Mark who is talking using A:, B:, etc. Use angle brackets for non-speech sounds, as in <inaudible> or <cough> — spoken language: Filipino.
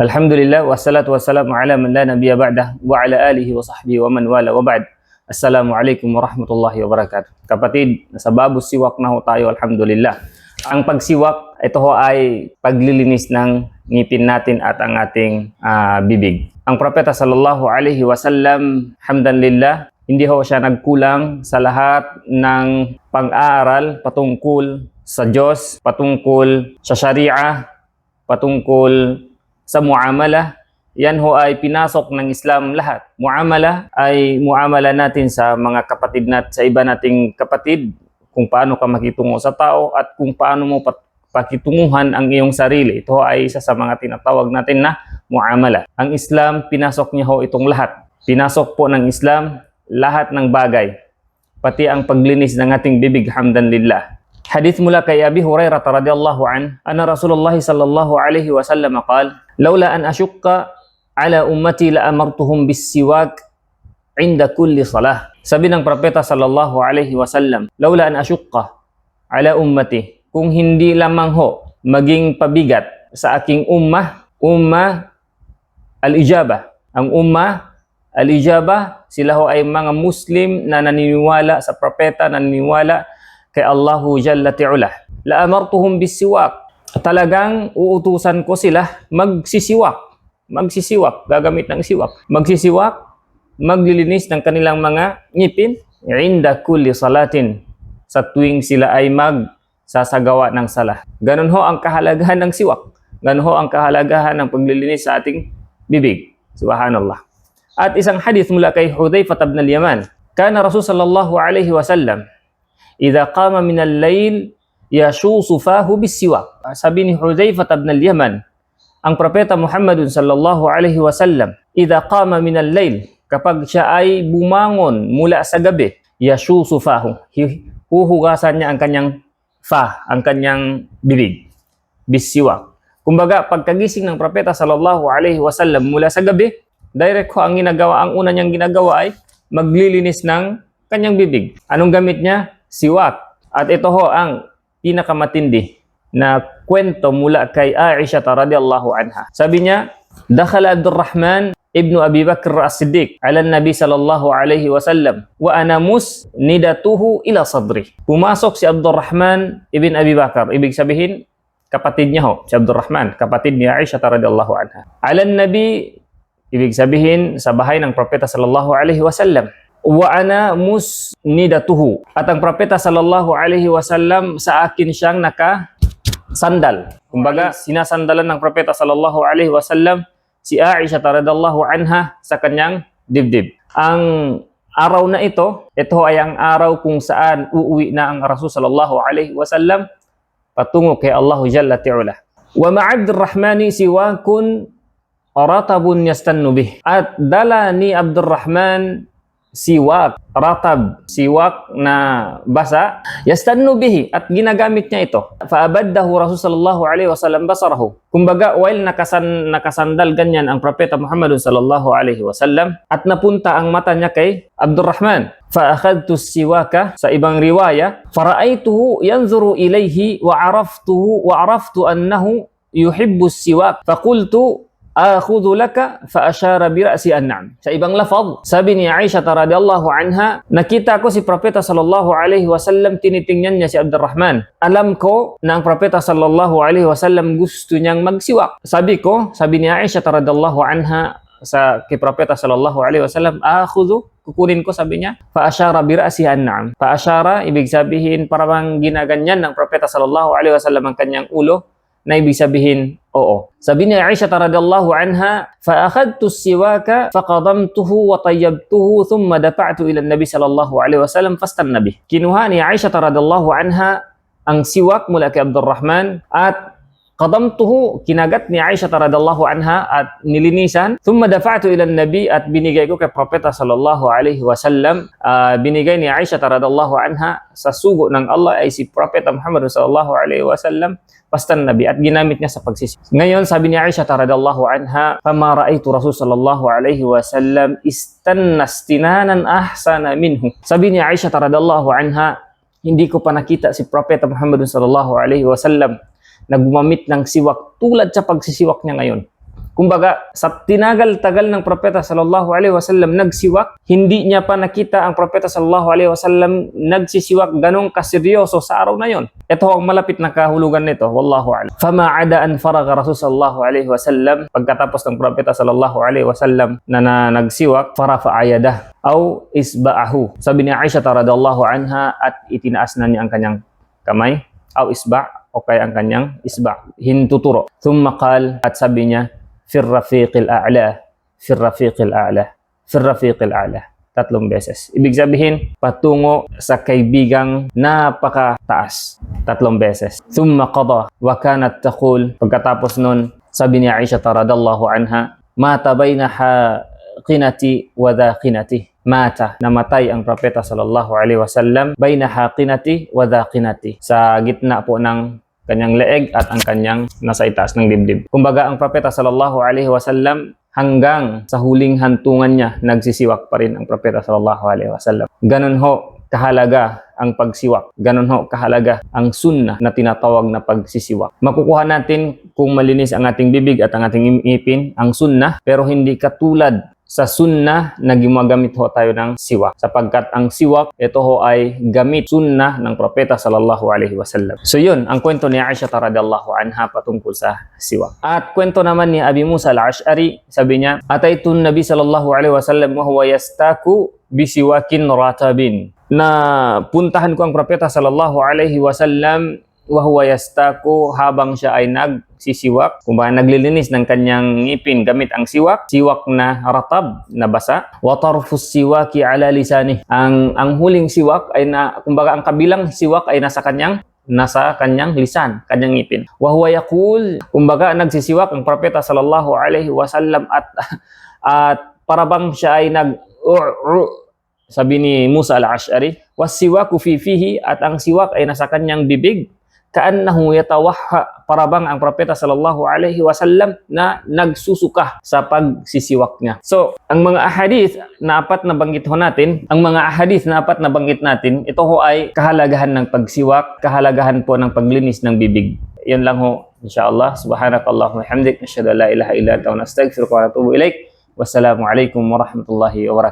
A: Alhamdulillah wassalatu wassalamu ala man la nabiyya ba'dah wa ala alihi wa sahbihi wa man wala wa ba'd. Assalamualaikum warahmatullahi wabarakatuh. Kapatid, nasa babu siwak na ho tayo alhamdulillah. Ang pagsiwak, ito ho ay paglilinis ng ngipin natin at ang ating ah, bibig. Ang propeta sallallahu alaihi wasallam, hamdan lillah, hindi ho siya nagkulang sa lahat ng pang-aaral patungkol sa Diyos, patungkol sa Sharia, patungkol sa muamala. Yan ho ay pinasok ng Islam lahat. Muamala ay muamala natin sa mga kapatid nat sa iba nating kapatid kung paano ka makitungo sa tao at kung paano mo pat pakitunguhan ang iyong sarili. Ito ay isa sa mga tinatawag natin na muamala. Ang Islam, pinasok niya ho itong lahat. Pinasok po ng Islam lahat ng bagay, pati ang paglinis ng ating bibig, hamdan lillah. Hadith mula kay Abi Hurairah radhiyallahu an, ana Rasulullah sallallahu alaihi wasallam qal, Laula an asyukka ala ummati la amartuhum bisiwak inda kulli salah. Sabi ng propeta sallallahu alaihi wasallam, laula an asyukka ala ummati. Kung hindi lamang ho maging pabigat sa aking ummah, ummah al-ijabah. Ang ummah al-ijabah, sila ho ay mga Muslim na naniniwala sa propeta, naniniwala kay Allahu Jalla Ti'ulah. La amartuhum bisiwak Talagang uutusan ko sila magsisiwak. Magsisiwak, gagamit ng siwak. Magsisiwak, maglilinis ng kanilang mga ngipin inda kulli salatin sa tuwing sila ay mag sasagawa ng sala. Ganun ho ang kahalagahan ng siwak. Ganun ho ang kahalagahan ng paglilinis sa ating bibig. Subhanallah. At isang hadith mula kay Hudayfa ibn al-Yaman. Kana Rasul sallallahu alaihi wasallam idza qama min al-layl yashusu fahu bisiwak. Sabi ni Hudzaifah ibn al-Yaman, ang propeta Muhammad sallallahu alaihi wasallam, idza qama min al-layl, kapag siya ay bumangon mula sa gabi, yashusu fahu. Hi- Huhugasan niya ang kanyang fa, ang kanyang bibig. Bisiwak. Kumbaga, pagkagising ng propeta sallallahu alaihi wasallam mula sa gabi, direct ko ang ginagawa, ang una niyang ginagawa ay maglilinis ng kanyang bibig. Anong gamit niya? Siwak. At ito ho ang pinakamatindi na kwento mula kay Aisha radhiyallahu anha. Sabi niya, Dakhala Abdurrahman ibnu Abi Bakr as-Siddiq ala Nabi sallallahu alaihi wasallam wa ana musnidatuhu ila sadri. Pumasok si Abdurrahman ibn Abi Bakar. Ibig sabihin, kapatid niya ho, si Abdurrahman, kapatid ni Aisha radhiyallahu anha. Ala Nabi, ibig sabihin sa bahay ng propeta sallallahu alaihi wasallam wa ana musnidatuhu. At ang propeta sallallahu alaihi wasallam sa akin siyang naka sandal. Kumbaga, sinasandalan ng propeta sallallahu alaihi wasallam si Aisha radhiyallahu anha sa kanyang dibdib. Ang araw na ito, ito ay ang araw kung saan uuwi na ang Rasul sallallahu alaihi wasallam patungo kay Allahu Jalla Ti'ula. Wa ma'abdurrahmani siwakun ratabun yastannu bih. At dala ni Abdurrahman siwak, ratab, siwak na basa, yastannu bihi at ginagamit niya ito. Faabaddahu Rasul sallallahu alaihi wasallam basarahu. Kumbaga, while nakasan, nakasandal ganyan ang propeta Muhammad sallallahu alaihi wasallam at napunta ang mata niya kay Abdurrahman. Faakhadtu siwaka sa ibang riwaya, faraaituhu yanzuru ilayhi wa araftuhu wa araftu annahu yuhibbu siwak. Faqultu akhudhu laka fa ashara bi ra'si an-na'am. Sa ibang lafaz, sabi ni Aisha radhiyallahu anha, nakita ko si propeta sallallahu alaihi wasallam tinitingnan niya si Abdurrahman. Alam ko na ang propeta sallallahu alaihi wasallam gusto niyang magsiwak. Sabi ko, sabi ni Aisha radhiyallahu anha sa kay propeta sallallahu alaihi wasallam, akhudhu kukunin ko sabi niya fa ashara bi ra'si an-na'am. Fa ashara ibig sabihin parang ginaganyan ng propeta sallallahu alaihi wasallam ang kanyang ulo na ibig sabihin oo. Sabi ni Aisha radhiyallahu anha, fa akhadtu siwaka faqadamtuhu wa tayyabtuhu thumma dafa'tu ila an-nabi sallallahu alaihi wasallam fastanna bih. Kinuha ni Aisha radhiyallahu anha ang siwak mula kay Abdurrahman at qadamtuhu kinagat ni Aisha radhiyallahu anha at nilinisan thumma dafa'tu ila an-nabi at binigay ko kay propeta sallallahu alaihi wasallam Ah, binigay ni Aisha radhiyallahu anha sa sugo ng Allah ay si propeta Muhammad sallallahu alaihi wasallam basta nabi at ginamit niya sa pagsisi. Ngayon sabi ni Aisha radhiyallahu anha, "Fama ra'aytu Rasul sallallahu alaihi wasallam istanna istinanan ahsana minhu." Sabi ni Aisha radhiyallahu anha, hindi ko pa nakita si propeta Muhammad sallallahu alaihi wasallam na gumamit ng siwak tulad sa pagsisiwak niya ngayon. Kumbaga, sa tinagal-tagal ng propeta sallallahu alaihi wasallam nagsiwak, hindi niya pa nakita ang propeta sallallahu alaihi wasallam nagsisiwak ganong kaseryoso sa araw na yon. Ito ang malapit na kahulugan nito, wallahu a'lam. Fama ada an faraga rasul sallallahu alaihi wasallam pagkatapos ng propeta sallallahu alaihi wasallam na, na nagsiwak, farafa ayadah aw isba'ahu. Sabi ni Aisha radhiyallahu anha at itinaas na niya ang kanyang kamay aw isba' o kaya ang kanyang isba' hintuturo. Thumma qal at sabi niya fi rafiqil a'la fi rafiqil a'la fi rafiqil a'la tatlong beses. Ibig sabihin, patungo sa kaibigang napakataas. Tatlong beses. Thumma qada wa kanat taqul pagkatapos nun, sabi ni Aisha radhiyallahu anha, mata bainaha qinati wa dhaqinati. Mata, namatay ang propeta sallallahu alaihi wasallam bainaha qinati wa dhaqinati. Sa gitna po ng kanyang leeg at ang kanyang nasa itaas ng dibdib. Kumbaga ang propeta sallallahu alaihi wasallam hanggang sa huling hantungan niya nagsisiwak pa rin ang propeta sallallahu alaihi wasallam. Ganun ho kahalaga ang pagsiwak. Ganun ho kahalaga ang sunnah na tinatawag na pagsisiwak. Makukuha natin kung malinis ang ating bibig at ang ating ngipin, ang sunnah, pero hindi katulad sa sunnah na gumagamit ho tayo ng siwak. Sapagkat ang siwak, ito ho ay gamit sunnah ng propeta sallallahu alaihi wasallam. So yun, ang kwento ni Aisha radhiyallahu anha patungkol sa siwak. At kwento naman ni Abi Musa al-Ash'ari, sabi niya, Ataitun Nabi sallallahu alaihi wasallam wa huwa yastaku bisiwakin ratabin. Na puntahan ko ang propeta sallallahu alaihi wasallam wa huwa yastaku habang siya ay nagsisiwak, ba naglilinis ng kanyang ngipin gamit ang siwak, siwak na ratab, na basa, wa tarfus siwaki ala lisani. Ang ang huling siwak ay na kumbaga ang kabilang siwak ay nasa kanyang nasa kanyang lisan, kanyang ngipin. Wa huwa yaqul, kumbaga nagsisiwak ang propeta sallallahu alaihi wasallam at <laughs> at parabang siya ay nag sabi ni Musa al-Ash'ari, wasiwaku fi fihi at ang siwak ay nasa kanyang bibig kaannahu yatawahha parabang ang propeta sallallahu alaihi wasallam na nagsusuka sa pagsisiwak niya. So, ang mga ahadith na apat na banggit ho natin, ang mga ahadith na apat na banggit natin, ito ho ay kahalagahan ng pagsiwak, kahalagahan po ng paglinis ng bibig. Yan lang ho, insyaAllah. Subhanakallahumma hamdik, nashhadu an la ilaha illa anta wa nastaghfiruka wa natubu ilaik. Wassalamu alaikum warahmatullahi wabarakatuh.